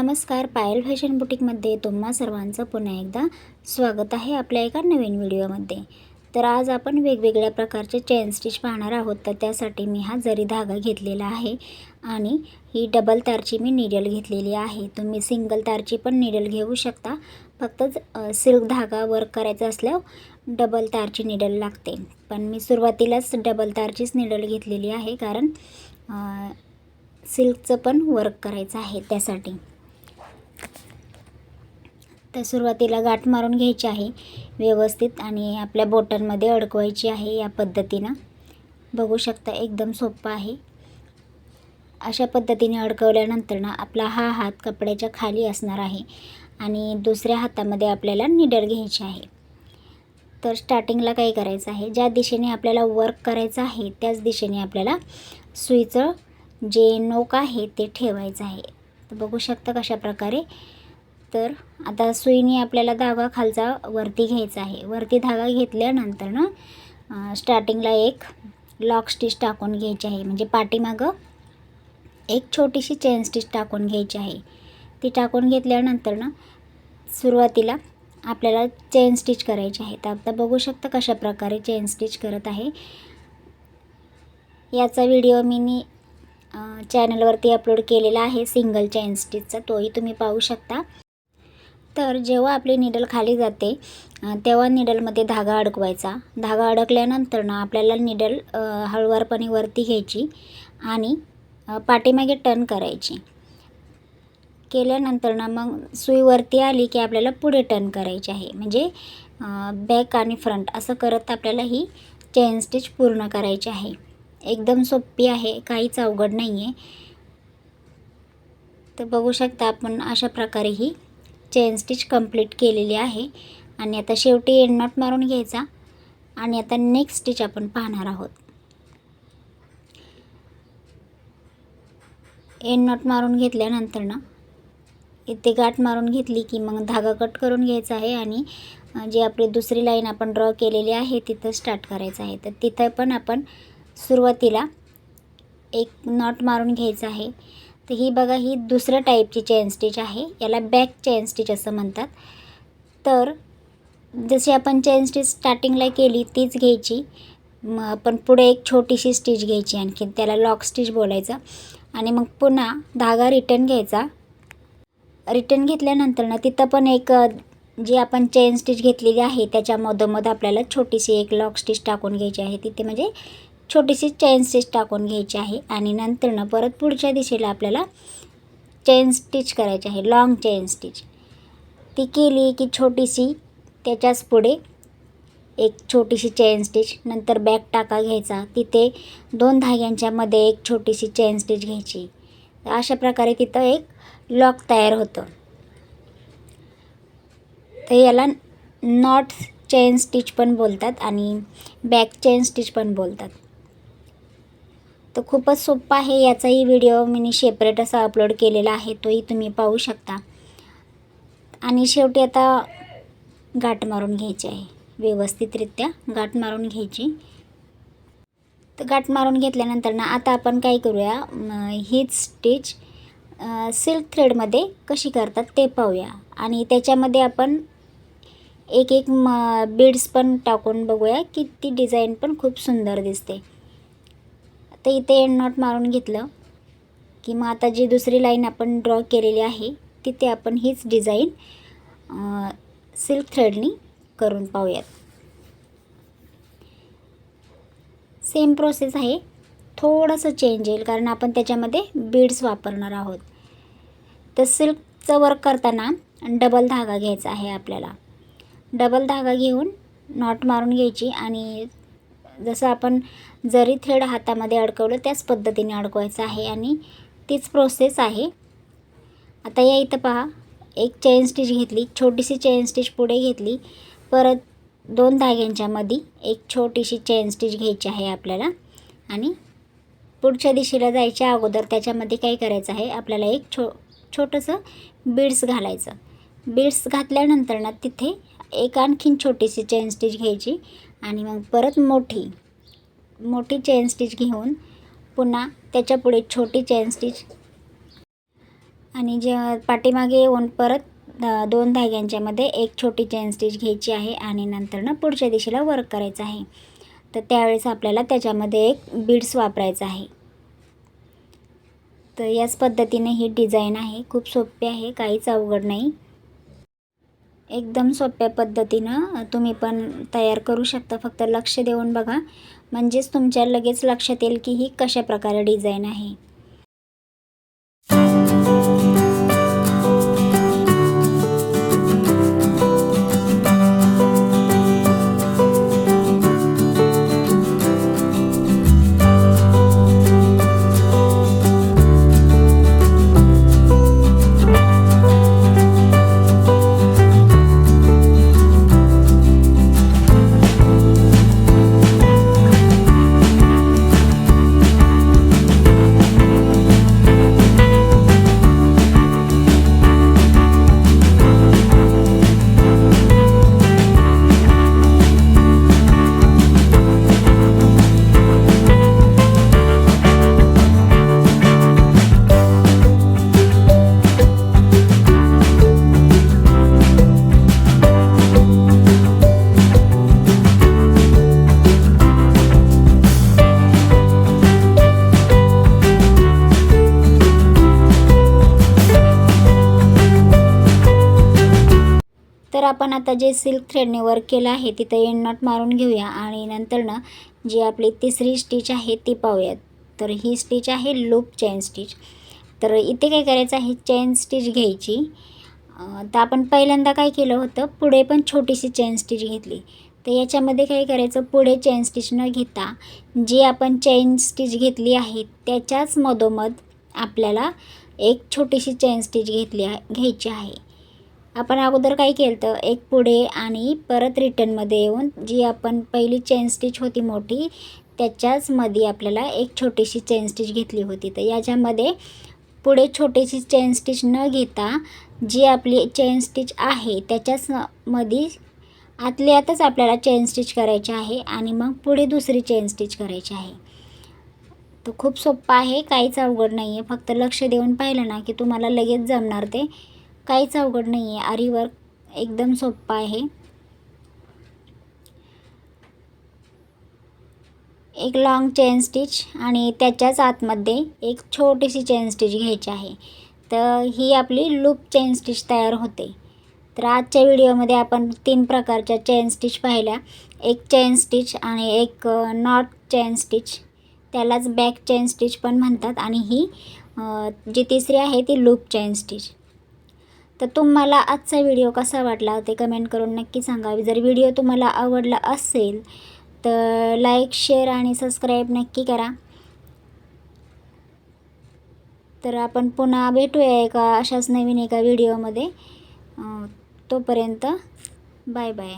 नमस्कार पायल फॅशन बुटीकमध्ये तुम्हा सर्वांचं पुन्हा एकदा स्वागत आहे आपल्या एका नवीन व्हिडिओमध्ये. तर आज आपण वेगवेगळ्या प्रकारचे चेन स्टिच पाहणार आहोत तर त्यासाठी मी हा जरी धागा घेतलेला आहे आणि ही डबल तारची मी निडल घेतलेली आहे. तुम्ही सिंगल तारची पण निडल घेऊ शकता फक्त सिल्क धागा वर्क करायचा असल्यावर डबल तारची निडल लागते. पण मी सुरुवातीलाच डबल तारचीच निडल घेतलेली आहे कारण सिल्कचं पण वर्क करायचं आहे त्यासाठी. तर सुरुवातीला गाठ मारून घ्यायची आहे व्यवस्थित आणि आपल्या बोटांमध्ये अडकवायची आहे या पद्धतीनं. बघू शकता एकदम सोपं आहे. अशा पद्धतीने अडकवल्यानंतर ना आपला हा हात कपड्याच्या खाली असणार आहे आणि दुसऱ्या हातामध्ये आपल्याला निडर घ्यायची आहे. तर स्टार्टिंगला काय करायचं आहे? ज्या दिशेने आपल्याला वर्क करायचं आहे त्याच दिशेने आपल्याला सुईचं जे नोक आहे ते ठेवायचं आहे. तर बघू शकता कशा प्रकारे तर आता सुईने आपल्याला धागा खालचा वरती घ्यायचा आहे. वरती धागा घेतल्यानंतर ना स्टार्टिंगला एक लॉक स्टिच टाकून घ्यायची आहे. म्हणजे पाठीमागं एक छोटीशी चेन स्टिच टाकून घ्यायची आहे. ती टाकून घेतल्यानंतर ना सुरुवातीला आपल्याला चेन स्टिच करायची आहे. तर आता बघू शकता कशा प्रकारे चेन स्टिच करत आहे. याचा व्हिडिओ मी चॅनलवरती अपलोड केलेला आहे सिंगल चेन स्टिचचा तोही तुम्ही पाहू शकता. तर जेव्हा आपली निडल खाली जाते तेव्हा निडलमध्ये धागा अडकवायचा. धागा अडकल्यानंतर ना आपल्याला निडल हळुवारपणे वरती घ्यायची आणि पाठीमागे टर्न करायची. केल्यानंतर ना मग सुई वरती आली की आपल्याला पुढे टर्न करायची आहे. म्हणजे बॅक आणि फ्रंट असं करत आपल्याला ही चेन स्टिच पूर्ण करायची आहे. एकदम सोपी आहे काहीच अवघड नाही आहे तर बघू शकता आपण अशा प्रकारे ही चेन स्टिच कंप्लीट केलेली आहे. आणि आता शेवटी एंड नॉट मारून घ्यायचा. आणि आता नेक्स्ट स्टिच आपण पाहणार आहोत. एंड नॉट मारून घेतल्यानंतर ना इथे गाठ मारून घेतली की मग धागा कट करून घ्यायचा आहे. आणि जी आपली दुसरी लाईन आपण ड्रॉ केलेली आहे तिथं स्टार्ट करायचं आहे. तर तिथं पण आपण सुरुवातीला एक नॉट मारून घ्यायचं आहे. तर ही बघा ही दुसऱ्या टाईपची चेन स्टिच आहे. याला बॅक चेन स्टिच असं म्हणतात. तर जशी आपण चेन स्टिच स्टार्टिंगला केली तीच घ्यायची. मग आपण पुढे एक छोटीशी स्टिच घ्यायची आणखी. त्याला लॉक स्टिच बोलायचं. आणि मग पुन्हा धागा रिटर्न घ्यायचा. रिटर्न घेतल्यानंतर ना तिथं पण एक जी आपण चेन स्टिच घेतलेली आहे त्याच्या मधोमध आपल्याला छोटीशी एक लॉक स्टिच टाकून घ्यायची आहे. तिथे म्हणजे छोटीशी चेन स्टिच टाकून घ्यायची आहे आणि नंतरनं परत पुढच्या दिशेला आपल्याला चेन स्टिच करायची आहे. लाँग चेन स्टिच ती केली की छोटीशी त्याच्याच पुढे एक छोटीशी चेन स्टिच नंतर बॅक टाका घ्यायचा. तिथे दोन धाग्यांच्यामध्ये एक छोटीशी चेन स्टिच घ्यायची. अशा प्रकारे तिथं एक लॉक तयार होतं. तर याला नॉट चेन स्टिच पण बोलतात आणि बॅक चेन स्टिच पण बोलतात. तर खूपच सोपं आहे याचाही व्हिडिओ मी सेपरेट असा अपलोड केलेला आहे तोही तुम्ही पाहू शकता. आणि शेवटी आता गाठ मारून घ्यायची आहे व्यवस्थितरित्या गाठ मारून घ्यायची. तर गाठ मारून घेतल्यानंतर ना आता आपण काय करूया हीच स्टिच सिल्क थ्रेडमध्ये कशी करतात ते पाहूया. आणि त्याच्यामध्ये आपण एक एक म बीड्स पण टाकून बघूया की ती डिझाईन पण खूप सुंदर दिसते. तर इथे एंड नॉट मारून घेतलं की मग आता जी दुसरी लाईन आपण ड्रॉ केलेली आहे तिथे आपण हीच डिझाईन सिल्क थ्रेडनी करून पाहूयात. सेम प्रोसेस आहे. थोडंसं चेंज येईल कारण आपण त्याच्यामध्ये बीड्स वापरणार आहोत. तर सिल्कचं वर्क करताना डबल धागा घ्यायचा आहे आपल्याला. डबल धागा घेऊन नॉट मारून घ्यायची आणि जसं आपण जरी थ्रेड हातामध्ये अडकवलं त्याच पद्धतीने अडकवायचं आहे आणि तीच प्रोसेस आहे. आता या इथं पहा एक चेन स्टिच घेतली छोटीशी चेन स्टिच पुढे घेतली परत दोन धाग्यांच्या मध्ये एक छोटीशी चेन स्टिच घ्यायची आहे आपल्याला आणि पुढच्या दिशेला जायच्या अगोदर त्याच्यामध्ये काय करायचं आहे आपल्याला एक छो छोटंसं बीड्स घालायचं. बीड्स घातल्यानंतर ना तिथे एक आणखीन छोटीशी चेन स्टिच घ्यायची आणि मग परत मोठी मोठी चेन स्टिच घेऊन पुन्हा त्याच्यापुढे छोटी चेन स्टिच. आणि जे पाठीमागे येऊन परत दोन धाग्यांच्यामध्ये एक छोटी चेन स्टिच घ्यायची आहे आणि नंतर ना पुढच्या दिशेला वर्क करायचं आहे. तर त्यावेळेस आपल्याला त्याच्यामध्ये एक बीड्स वापरायचं आहे. तर याच पद्धतीने ही डिझाईन आहे. खूप सोपी आहे काहीच अवघड नाही. एकदम सोप्या पद्धतीनं तुम्ही पण तयार करू शकता. फक्त लक्ष देऊन बघा. म्हणजेच तुमच्या लगेच लक्षात येईल की ही कशा प्रकारे डिझाईन आहे. तर आपण आता जे सिल्क थ्रेडने वर्क केलं आहे तिथं एंड नॉट मारून घेऊया आणि नंतर ना जी आपली तिसरी स्टिच आहे ती पाहूयात. तर ही स्टिच आहे लूप चेन स्टिच तर इथे काय करायचं आहे चेन स्टिच घ्यायची. तर आपण पहिल्यांदा काय केलं होतं पुढे पण छोटीशी चेन स्टिच घेतली. तर याच्यामध्ये काय करायचं पुढे चेन स्टिच न घेता जी आपण चेन स्टिच घेतली आहे त्याच्याच मधोमध आपल्याला एक छोटीशी चेन स्टिच घेतली आहे घ्यायची आहे. आपण अगोदर काय केलं तर एक पुढे आणि परत रिटर्नमध्ये येऊन जी आपण पहिली चेन स्टिच होती मोठी त्याच्याच मध्ये आपल्याला एक छोटीशी चेन स्टिच घेतली होती. तर याच्यामध्ये पुढे छोटीशी चेन स्टिच न घेता जी आपली चेन स्टिच आहे त्याच्याच मध्ये आतल्या आतच आपल्याला चेन स्टिच करायची आहे आणि मग पुढे दुसरी चेन स्टिच करायची आहे. तर खूप सोप्पा आहे काहीच अवघड नाही आहे फक्त लक्ष देऊन पाहिलं ना की तुम्हाला लगेच जमणार ते. काहीच अवघड नाही आहे आरीवर्क एकदम सोप्पा आहे. एक लॉंग चेन स्टिच आणि त्याच्याच आतमध्ये एक छोटीशी चेन स्टिच घ्यायची आहे. तर ही आपली लूप चेन स्टिच तयार होते. तर आजच्या व्हिडिओमध्ये आपण तीन प्रकारच्या चेन स्टिच पाहिल्या. एक चेन स्टिच आणि एक नॉट चेन स्टिच त्यालाच बॅक चेन स्टिच पण म्हणतात आणि ही जी तिसरी आहे ती लूप चेन स्टिच तर तुम्हाला आजचा व्हिडिओ कसा वाटला ते कमेंट करून नक्की सांगावी जर व्हिडिओ तुम्हाला आवडला असेल तर लाईक शेअर आणि सबस्क्राईब नक्की करा. तर आपण पुन्हा भेटूया एका अशाच नवीन एका व्हिडिओमध्ये. तोपर्यंत बाय बाय